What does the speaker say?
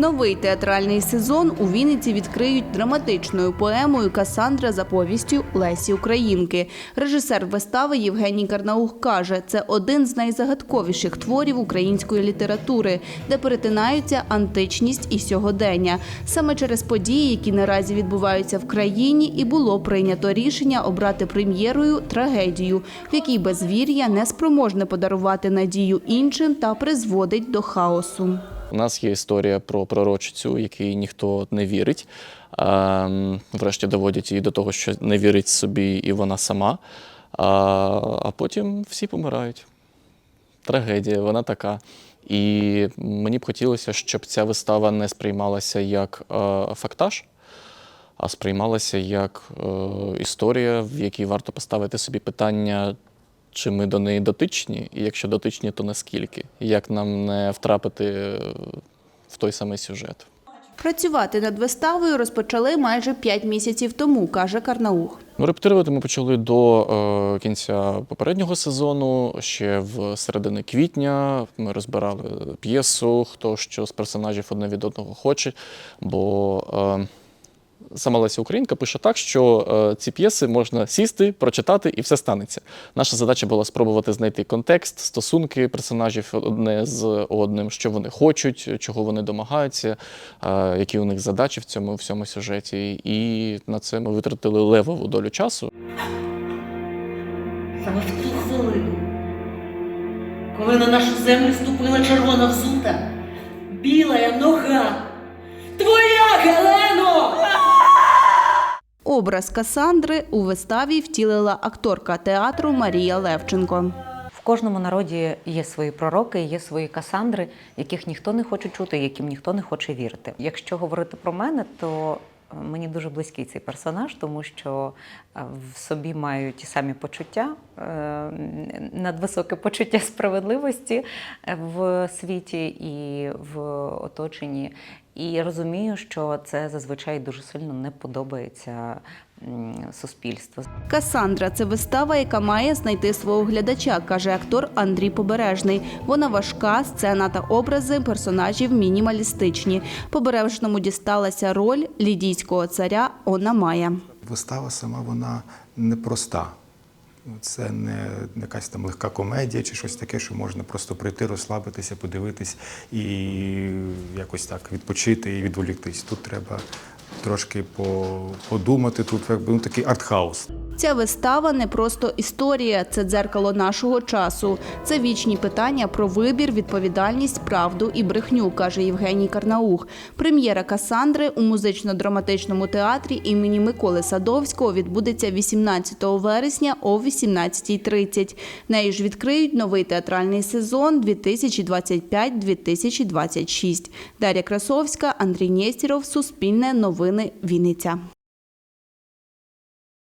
Новий театральний сезон у Вінниці відкриють драматичною поемою Касандра за повістю Лесі Українки. Режисер вистави Євгеній Карнаух каже, це один з найзагадковіших творів української літератури, де перетинаються античність і сьогодення. Саме через події, які наразі відбуваються в країні, і було прийнято рішення обрати прем'єрою трагедію, в якій безвір'я неспроможне подарувати надію іншим та призводить до хаосу. У нас є історія про пророчицю, якій ніхто не вірить. Ем, Врешті доводять її до того, що не вірить собі і вона сама. А, потім всі помирають. Трагедія, вона така. І мені б хотілося, щоб ця вистава не сприймалася як е, фактаж, а сприймалася як е, історія, в якій варто поставити собі питання, чи ми до неї дотичні, і якщо дотичні, то наскільки? Як нам не втрапити в той самий сюжет? Працювати над виставою розпочали майже п'ять місяців тому, каже Карнаух. Ну, репетирувати ми почали до е, кінця попереднього сезону. Ще в середини квітня ми розбирали п'єсу, хто що з персонажів одне від одного хоче. Бо е, сама Леся Українка пише так, що е, ці п'єси можна сісти, прочитати і все станеться. Наша задача була спробувати знайти контекст, стосунки персонажів одне з одним, що вони хочуть, чого вони домагаються, е, які у них задачі в цьому всьому сюжеті. І на це ми витратили левову долю часу. Саме в ту хвилину, коли на нашу землю ступила червона взута, біла нога. Образ Касандри у виставі втілила акторка театру Марія Левченко. В кожному народі є свої пророки, є свої касандри, яких ніхто не хоче чути, яким ніхто не хоче вірити. Якщо говорити про мене, то е, мені дуже близький цей персонаж, тому що е, в собі маю ті самі почуття, е, надвисоке почуття справедливості в світі і в оточенні. І розумію, що це зазвичай дуже сильно не подобається суспільству. Касандра це вистава, яка має знайти свого глядача, каже актор Андрій Побережний. Вона важка, сцена та образи персонажів мінімалістичні. Побережному дісталася роль лідійського царя Она Мая. Вистава сама вона непроста. Це не якась там легка комедія чи щось таке, що можна просто прийти, розслабитися, подивитись і якось так відпочити і відволіктись. Тут треба трошки подумати. Тут якби ну, такий артхаус. Ця вистава не просто історія, це дзеркало нашого часу. Це вічні питання про вибір, відповідальність, правду і брехню, каже Євгеній Карнаух. Прем'єра Касандри у музично-драматичному театрі імені Миколи Садовського відбудеться 18 вересня о 18.30. Нею ж відкриють новий театральний сезон 2025-2026. Дар'я Красовська, Андрій Нєстіров, Суспільне новини, Вінниця.